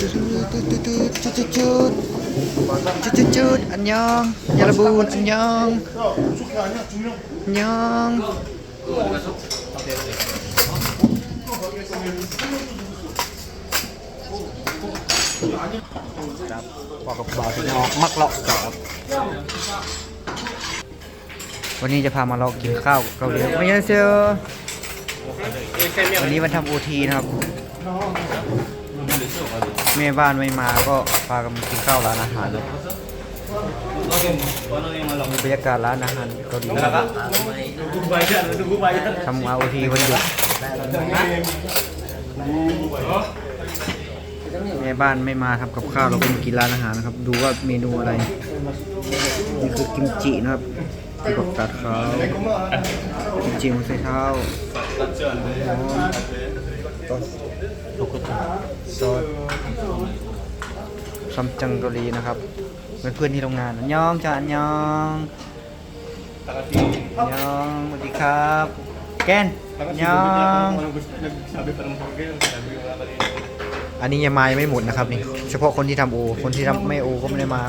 จุดจุดจุดอันยองยาลาบูนอันยองอันยองบอกกับบ่าวที่ออกมักเลาะครับวันนี้จะพามาเลองกินข้าวเกาหลีไม่ใช่เซลวันนี้วันทำโอทีนะครับ แม่บ้านไม่มาก็พากันมากินข้าวร้านอาหารเลยมีบรรยากาศร้านอาหารเกาหลีนะครับทำอาโอทีวันหยุดแม่บ้านไม่มาทำกับข้าวเราก็มากินร้านอาหารนะครับ ดูว่าเมนูอะไร นี่คือกิมจินะครับที่บอกตัดเขากิมจิมันใส่เท้า ซอสซัมจังเกาหลีนะครับเป็นเพื่อนที่โรงงานอันยองจ้าอันยองอันยองสวัสดีครับแกนอันยองอันนี้ยังมายังไม่หมดนะครับนี่เฉพาะคนที่ทำโอ คนที่ทำไม่โอก็ไม่ได้มา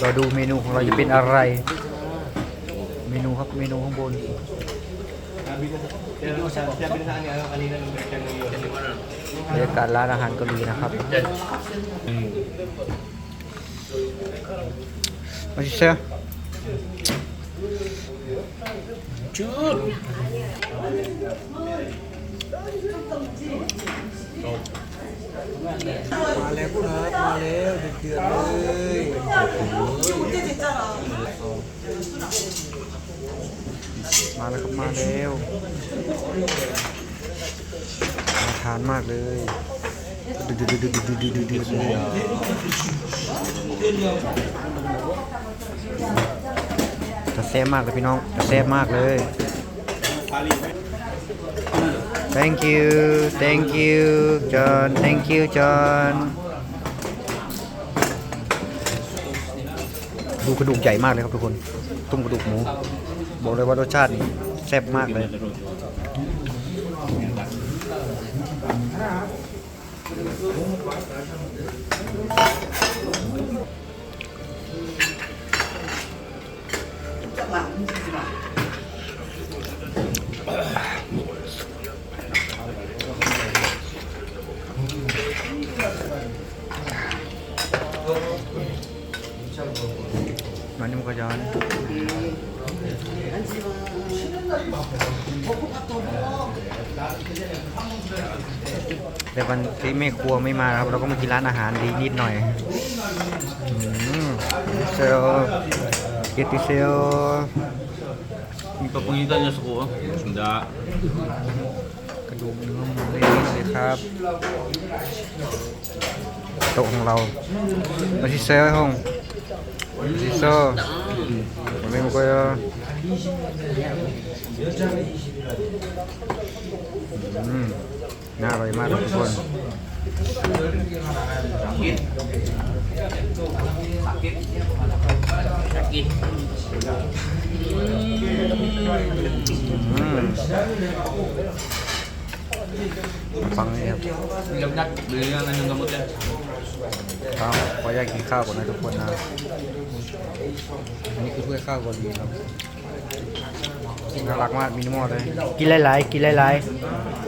เราดูเมนูของเราจะเป็นอะไร เมนูครับเมนูข้างบน บรรยากาศร้านอาหารเกาหลีนะครับมาชิเซอจุดมาแล้วครับมาแล้วเดือดเดือดเลย มาแล้วครับมาแล้วน่าทานมากเลยดืดดืดดืดดืดดืดดืดดืดเลยจะแซ่บมากเลยพี่น้องจะแซ่บมากเลย thank you thank you John thank you John ดูกระดูกใหญ่มากเลยครับทุกคน ตุ้มกระดูกหมู บอกเลยว่ารสชาตินี่แซ่บมากเลยมานี่มันก็ย้อน แต่วันที่แม่ครัวไม่มาครับ เราก็มากินร้านอาหารดีนิดหน่อยอืมเซลเกติเซล Ipapangita niya sa kuha. Sunda. กระดูกเนื้อหมูเลยเลยครับโต๊ะของเรามาที่เซลห้องมาที่เซลวันนี้มันก็ อืมน่าอร่อยมากครับทุกคนอืมฟังนี่ครับ Lagnat. Bili nga na yung gamot yan. ข้าวขออยากกินข้าวก่อนนะทุกคนนะอันนี้คือถ้วยข้าวเกาหลีครับ น่ารักมากมินิมอลเลย กินหลายๆ กินหลาย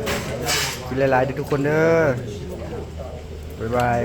ๆ กินหลายๆเด้อทุกคนเด้อบ๊ายบาย